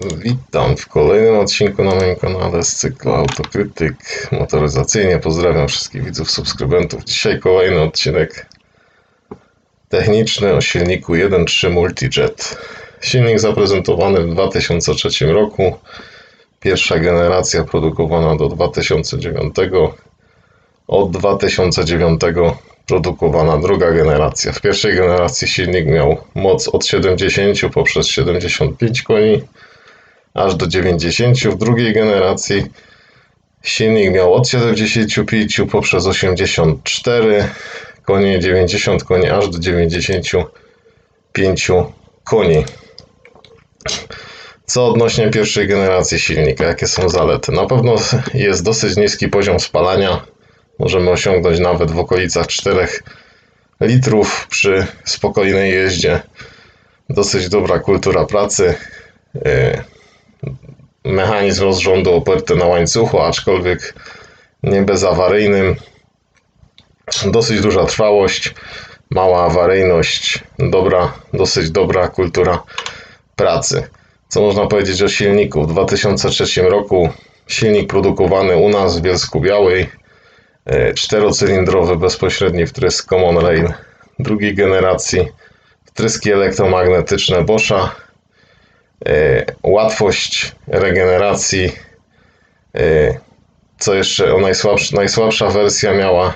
Witam w kolejnym odcinku na moim kanale z cyklu Autokrytyk Motoryzacyjnie. Pozdrawiam wszystkich widzów, subskrybentów. Dzisiaj kolejny odcinek techniczny o silniku 1.3 Multijet. Silnik zaprezentowany w 2003 roku. Pierwsza generacja produkowana do 2009. Od 2009 produkowana druga generacja. W pierwszej generacji silnik miał moc od 70 poprzez 75 koni aż do 90. W drugiej generacji silnik miał od 75 poprzez 84 konie, 90 koni, aż do 95 koni. Co odnośnie pierwszej generacji silnika, jakie są zalety? Na pewno jest dosyć niski poziom spalania. Możemy osiągnąć nawet w okolicach 4 litrów przy spokojnej jeździe. Dosyć dobra kultura pracy. Mechanizm rozrządu oparty na łańcuchu, aczkolwiek nie bezawaryjnym. Dosyć duża trwałość, mała awaryjność, dobra, dosyć dobra kultura pracy. Co można powiedzieć o silniku? W 2003 roku silnik produkowany u nas w Bielsku Białej, e, czterocylindrowy bezpośredni wtrysk Common Rail drugiej generacji, wtryski elektromagnetyczne Boscha, łatwość regeneracji. E, co jeszcze? O najsłabsza, najsłabsza wersja miała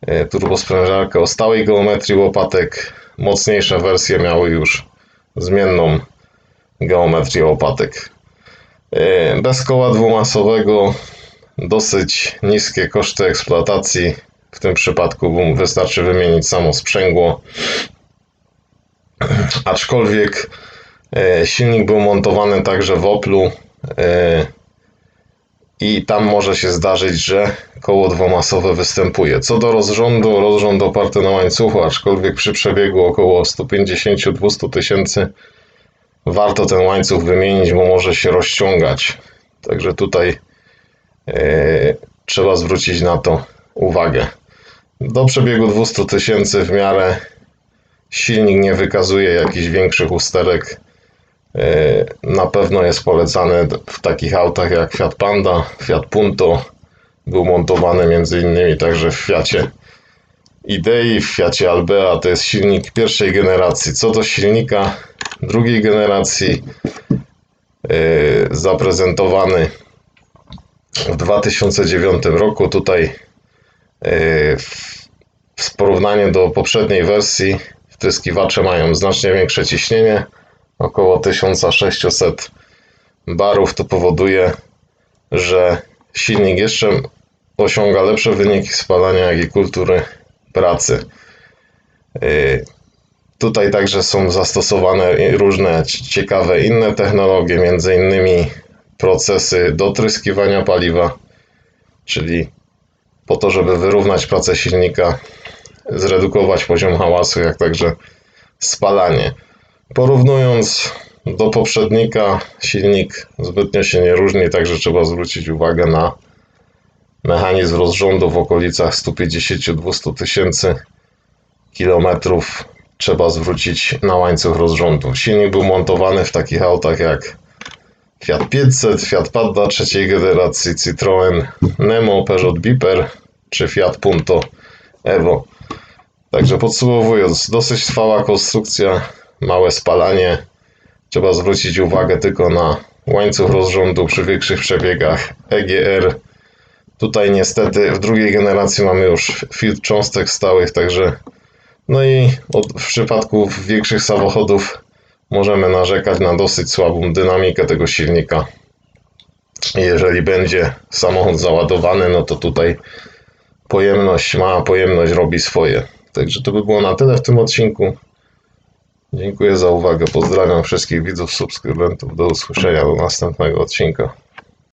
e, turbosprężarkę o stałej geometrii łopatek. Mocniejsze wersje miały już zmienną geometrię łopatek. Bez koła dwumasowego dosyć niskie koszty eksploatacji. W tym przypadku wystarczy wymienić samo sprzęgło. Aczkolwiek E, silnik był montowany także w Oplu e, i tam może się zdarzyć, że koło dwumasowe występuje. Co do rozrządu, rozrząd oparty na łańcuchu, aczkolwiek przy przebiegu około 150-200 tysięcy warto ten łańcuch wymienić, bo może się rozciągać. Także tutaj e, trzeba zwrócić na to uwagę. Do przebiegu 200 tysięcy w miarę silnik nie wykazuje jakichś większych usterek E, na pewno jest polecany w takich autach jak Fiat Panda, Fiat Punto. Był montowany między innymi także w Fiacie Idei, w Fiacie Albea. To jest silnik pierwszej generacji. Co do silnika drugiej generacji, e, zaprezentowany w 2009 roku. Tutaj e, w porównaniu do poprzedniej wersji wtryskiwacze mają znacznie większe ciśnienie około 1600 barów, to powoduje, że silnik jeszcze osiąga lepsze wyniki spalania, jak i kultury pracy. Yy, tutaj także są zastosowane różne ciekawe inne technologie, między innymi procesy dotryskiwania paliwa, czyli po to, żeby wyrównać pracę silnika, zredukować poziom hałasu, jak także spalanie. Porównując do poprzednika, silnik zbytnio się nie różni, także trzeba zwrócić uwagę na mechanizm rozrządu w okolicach 150-200 tysięcy kilometrów. Trzeba zwrócić na łańcuch rozrządu. Silnik był montowany w takich autach jak Fiat 500, Fiat Panda trzeciej generacji, Citroen Nemo, Peugeot Biper czy Fiat Punto Evo. Także podsumowując, dosyć trwała konstrukcja, małe spalanie. Trzeba zwrócić uwagę tylko na łańcuch rozrządu przy większych przebiegach EGR. Tutaj niestety w drugiej generacji mamy już filtr cząstek stałych, także no i od, w przypadku większych samochodów możemy narzekać na dosyć słabą dynamikę tego silnika. Jeżeli będzie samochód załadowany, no to tutaj pojemność, mała pojemność robi swoje. Także to by było na tyle w tym odcinku. Dziękuję za uwagę. Pozdrawiam wszystkich widzów, subskrybentów. Do usłyszenia do następnego odcinka.